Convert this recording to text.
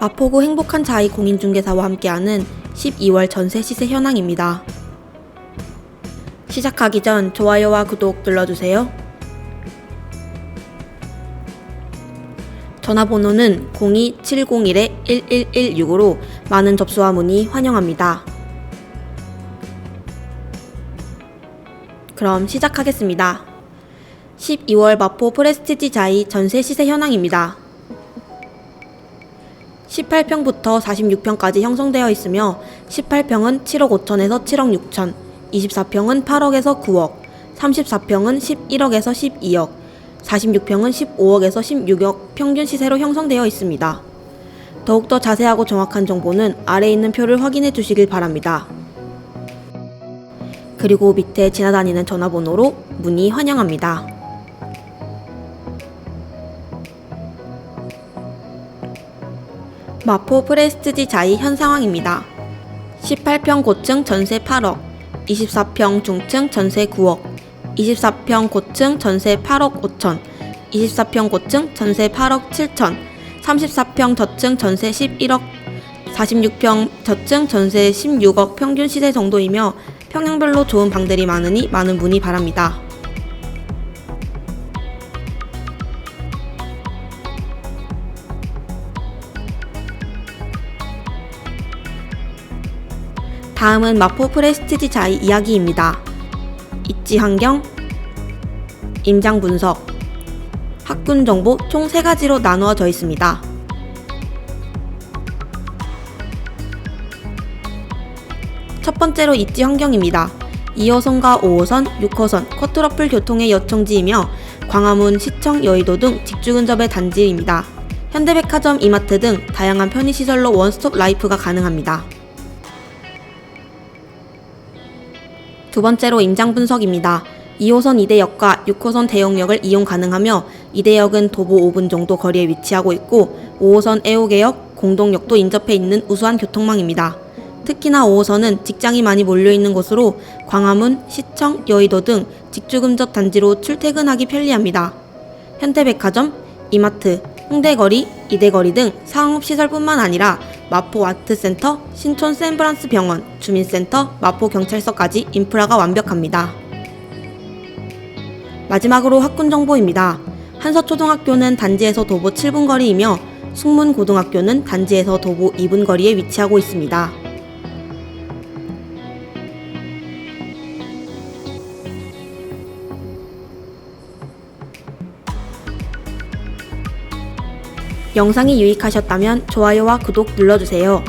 마포구 행복한 자이 공인중개사와 함께하는 12월 전세 시세 현황입니다. 시작하기 전 좋아요와 구독 눌러주세요. 전화번호는 02-701-1116으로 많은 접수와 문의 환영합니다. 그럼 시작하겠습니다. 12월 마포 프레스티지 자이 전세 시세 현황입니다. 18평부터 46평까지 형성되어 있으며 18평은 7억 5천에서 7억 6천, 24평은 8억에서 9억, 34평은 11억에서 12억, 46평은 15억에서 16억 평균 시세로 형성되어 있습니다. 더욱더 자세하고 정확한 정보는 아래에 있는 표를 확인해 주시길 바랍니다. 그리고 밑에 지나다니는 전화번호로 문의 환영합니다. 마포 프레스티지 자이 현 상황입니다. 18평 고층 전세 8억, 24평 중층 전세 9억, 24평 고층 전세 8억 5천, 24평 고층 전세 8억 7천, 34평 저층 전세 11억, 46평 저층 전세 16억 평균 시세 정도이며 평형별로 좋은 방들이 많으니 많은 문의 바랍니다. 다음은 마포 프레스티지 자이 이야기입니다. 입지 환경, 임장 분석, 학군 정보 총 3가지로 나누어져 있습니다. 첫 번째로 입지 환경입니다. 2호선과 5호선, 6호선, 커트러플 교통의 요청지이며 광화문, 시청, 여의도 등 직주 근접의 단지입니다. 현대백화점, 이마트 등 다양한 편의시설로 원스톱 라이프가 가능합니다. 두 번째로 임장 분석입니다. 2호선 이대역과 6호선 대용역을 이용 가능하며 이대역은 도보 5분 정도 거리에 위치하고 있고 5호선 애호개역, 공동역도 인접해 있는 우수한 교통망입니다. 특히나 5호선은 직장이 많이 몰려있는 곳으로 광화문, 시청, 여의도 등 직주근접 단지로 출퇴근하기 편리합니다. 현대백화점, 이마트, 홍대거리, 이대거리 등 상업시설뿐만 아니라 마포 아트센터, 신촌 샌브란스 병원, 주민센터, 마포 경찰서까지 인프라가 완벽합니다. 마지막으로 학군 정보입니다. 한서초등학교는 단지에서 도보 7분 거리이며 숙문고등학교는 단지에서 도보 2분 거리에 위치하고 있습니다. 영상이 유익하셨다면 좋아요와 구독 눌러주세요.